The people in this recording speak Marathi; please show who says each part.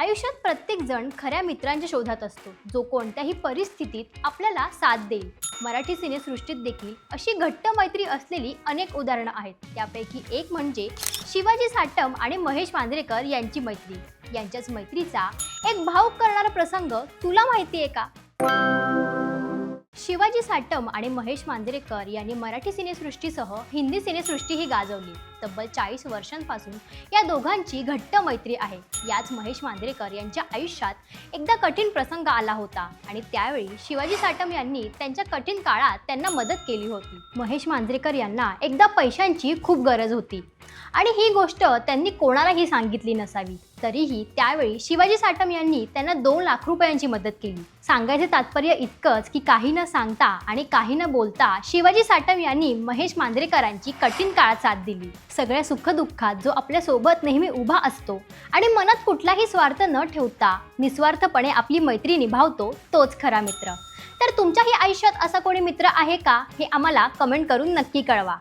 Speaker 1: आयुष्यात प्रत्येक जण खऱ्या मित्रांच्या शोधात असतो. जो कोणत्याही परिस्थितीत आपल्याला साथ देईल. मराठी सिनेसृष्टीत देखील अशी घट्ट मैत्री असलेली अनेक उदाहरणं आहेत. त्यापैकी एक म्हणजे शिवाजी साटम आणि महेश मांजरेकर यांची मैत्री. यांच्याच मैत्रीचा एक भावुक करणारा प्रसंग तुला माहिती आहे का? शिवाजी साटम आणि महेश मांजरेकर यांनी मराठी सिनेसृष्टीसह हिंदी सिनेसृष्टीही गाजवली. तब्बल चाळीस वर्षांपासून या दोघांची घट्ट मैत्री आहे. याच महेश मांजरेकर यांच्या आयुष्यात एकदा कठीण प्रसंग आला होता आणि त्यावेळी शिवाजी साटम यांनी त्यांच्या कठीण काळात त्यांना मदत केली होती. महेश मांजरेकर यांना एकदा पैशांची खूप गरज होती आणि ही गोष्ट त्यांनी कोणालाही सांगितली नसावी. तरीही त्यावेळी शिवाजी साटम यांनी त्यांना दोन लाख रुपयांची मदत केली. सांगायचे तात्पर्य इतकंच की काही न सांगता आणि काही न बोलता शिवाजी साटम यांनी महेश मांजरेकरांची कठीण काळात साथ दिली. सगळ्या सुखदुःखात जो आपल्यासोबत नेहमी उभा असतो आणि मनात कुठलाही स्वार्थ न ठेवता निस्वार्थपणे आपली मैत्री निभावतो तोच खरा मित्र. तर तुमच्याही आयुष्यात असा कोणी मित्र आहे का? हे आम्हाला कमेंट करून नक्की कळवा.